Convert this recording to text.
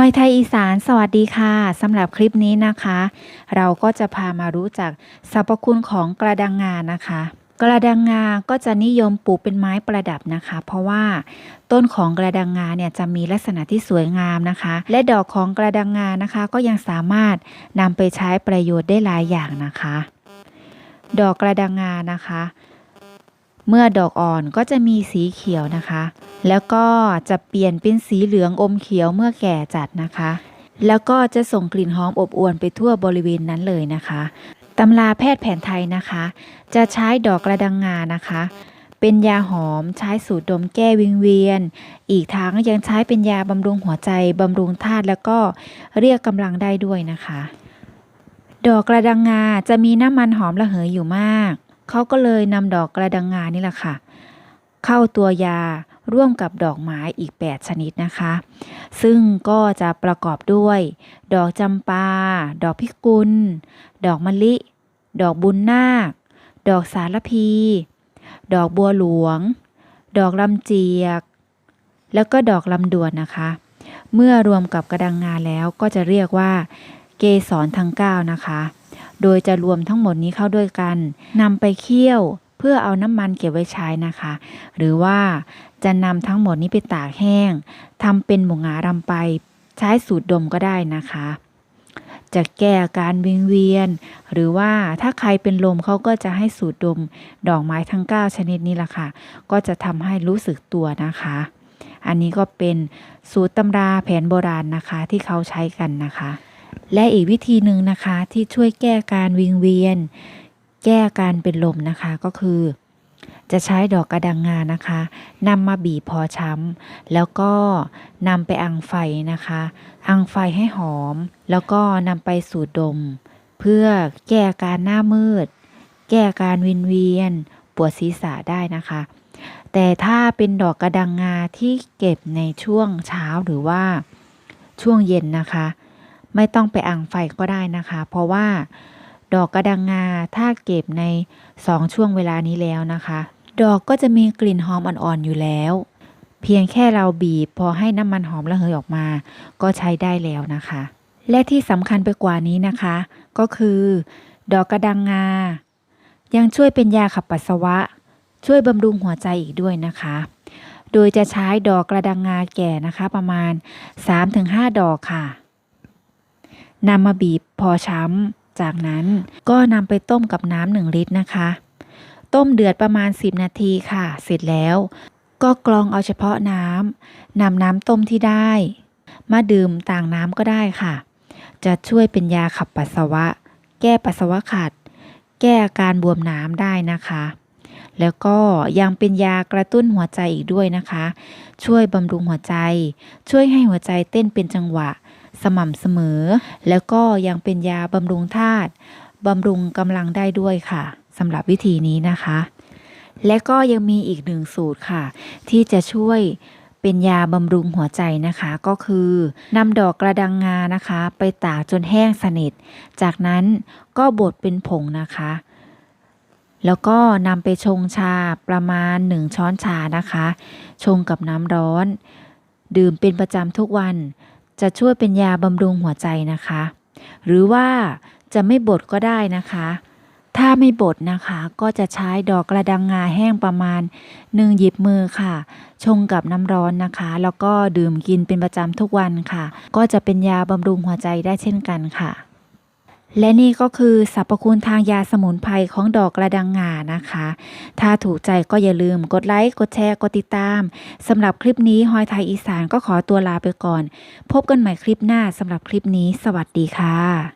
อยไทยอีสานสวัสดีค่ะสำหรับคลิปนี้นะคะ เราก็จะพามารู้จักสรรพคุณของกระดังงานะคะ กระดังงาก็จะนิยมปลูกเป็นไม้ประดับนะคะ เพราะว่าต้นของกระดังงาเนี่ยจะมีลักษณะที่สวยงามนะคะ และดอกของกระดังงานะคะ ก็ยังสามารถนำไปใช้ประโยชน์ได้หลายอย่างนะคะ ดอกกระดังงานะคะ เมื่อดอกอ่อนก็จะมีสีเขียวนะคะ แล้วก็จะเปลี่ยนเป็นสีเหลืองอมเขียวเมื่อแก่จัดนะคะ แล้วก็จะส่งกลิ่นหอมอบอวลไปทั่วบริเวณนั้นเลยนะคะตำราแพทย์แผนไทยนะคะ จะใช้ดอกกระดังงานะคะ เป็นยาหอมใช้สูตรดมแก้วิงเวียน อีกทั้งยังใช้เป็นยาบำรุงหัวใจบำรุงธาตุแล้วก็เรียกกำลังได้ด้วยนะคะ ดอกกระดังงาจะมีน้ำมันหอมระเหยอยู่มาก เขาก็เลยนำดอกกระดังงานี่แหละค่ะ เข้าตัวยาร่วมกับดอกไม้อีก 8 ชนิดนะคะ ซึ่งก็จะประกอบด้วย ดอกจำปา ดอกพิกุล ดอกมะลิ ดอกบุญนาค ดอกสารพี ดอกบัวหลวง ดอกลำเจียก แล้วก็ดอกลำดวนนะคะ เมื่อรวมกับกระดังงาแล้วก็จะเรียกว่า เกสรทั้ง9นะคะ โดยจะรวมทั้งหมดนี้เข้าด้วยกันนำไปเคี่ยวเพื่อเอาน้ำมันเก็บไว้ใช้นะคะ หรือว่าจะนำทั้งหมดนี้ไปตากแห้งทำเป็นหมูงารำไปใช้สูตรดมก็ได้นะคะ จะแก้อาการวิงเวียน หรือว่าถ้าใครเป็นลมเขาก็จะให้สูตรดมดอกไม้ทั้ง 9 ชนิดนี้แหละค่ะ ก็จะทำให้รู้สึกตัวนะคะ อันนี้ก็เป็นสูตรตำราแผนโบราณนะคะที่เขาใช้กันนะคะ และอีกวิธีหนึ่งนะคะที่ช่วยแก้การวิงเวียน แก้การเป็นลมนะคะก็คือ จะใช้ดอกกระดังงานะคะนำมาบีบพอช้ำแล้วก็นำไปอังไฟนะคะ อังไฟให้หอม แล้วก็นำไปสูดดม เพื่อแก้าการหน้ามืด แก้าการวินเวียน ปวดศีรษะได้นะคะแต่ถ้าเป็นดอกกระดังงาที่เก็บในช่วงเช้าหรือว่าช่วงเย็นนะคะ ไม่ต้องไปอังไฟก็ได้นะคะ เพราะว่าดอกกระดังงาถ้าเก็บในสองช่วงเวลานี้แล้วนะคะ ดอกก็จะมีกลิ่นหอมอ่อนๆอยู่แล้ว เพียงแค่เราบีบพอให้น้ำมันหอมระเหยออกมา ก็ใช้ได้แล้วนะคะ และที่สำคัญไปกว่านี้นะคะ ก็คือ ดอกกระดังงา ยังช่วยเป็นยาขับปัสสาวะ ช่วยบำรุงหัวใจอีกด้วยนะคะ โดยจะใช้ดอกกระดังงาแก่นะคะประมาณ 3-5 ดอกค่ะ นำมาบีบพอช้ำ จากนั้นก็นำไปต้มกับน้ำหนึ่งลิตรนะคะ ต้มเดือดประมาณ 10 นาทีค่ะ เสร็จแล้ว ก็กรองเอาเฉพาะน้ำนำน้ำต้มที่ได้ มาดื่มต่างน้ำก็ได้ค่ะ จะช่วยเป็นยาขับปัสสาวะ แก้ปัสสาวะขัด แก้อาการบวมน้ำได้นะคะแล้วก็ยังเป็นยากระตุ้นหัวใจอีกด้วยนะคะ ช่วยบำรุงหัวใจ ช่วยให้หัวใจเต้นเป็นจังหวะ สม่ำเสมอ แล้วก็ยังเป็นยาบำรุงธาตุบำรุงกำลังได้ด้วยค่ะสำหรับวิธีนี้นะคะ และก็ยังมีอีกหนึ่งสูตรค่ะ ที่จะช่วยเป็นยาบำรุงหัวใจนะคะก็คือนำดอกกระดังงานะคะ ไปตากจนแห้งสนิท จากนั้นก็บดเป็นผงนะคะ แล้วก็นำไปชงชาประมาณ 1 ช้อนชานะคะ ชงกับน้ำร้อน ดื่มเป็นประจำทุกวัน จะช่วยเป็นยาบำรุงหัวใจนะคะ หรือว่าจะไม่บดก็ได้นะคะ ถ้าไม่บดนะคะก็จะใช้ดอกกระดังงาแห้งประมาณหนึ่งหยิบมือค่ะ ชงกับน้ำร้อนนะคะ แล้วก็ดื่มกินเป็นประจำทุกวันค่ะ ก็จะเป็นยาบำรุงหัวใจได้เช่นกันค่ะ และนี่ก็คือสรรพคุณทางยาสมุนไพรของดอกกระดังงานะคะ ถ้าถูกใจก็อย่าลืมกดไลค์ กดแชร์ กดติดตามสำหรับคลิปนี้ฮอยไทยอีสานก็ขอตัวลาไปก่อน พบกันใหม่คลิปหน้าสำหรับคลิปนี้ สวัสดีค่ะ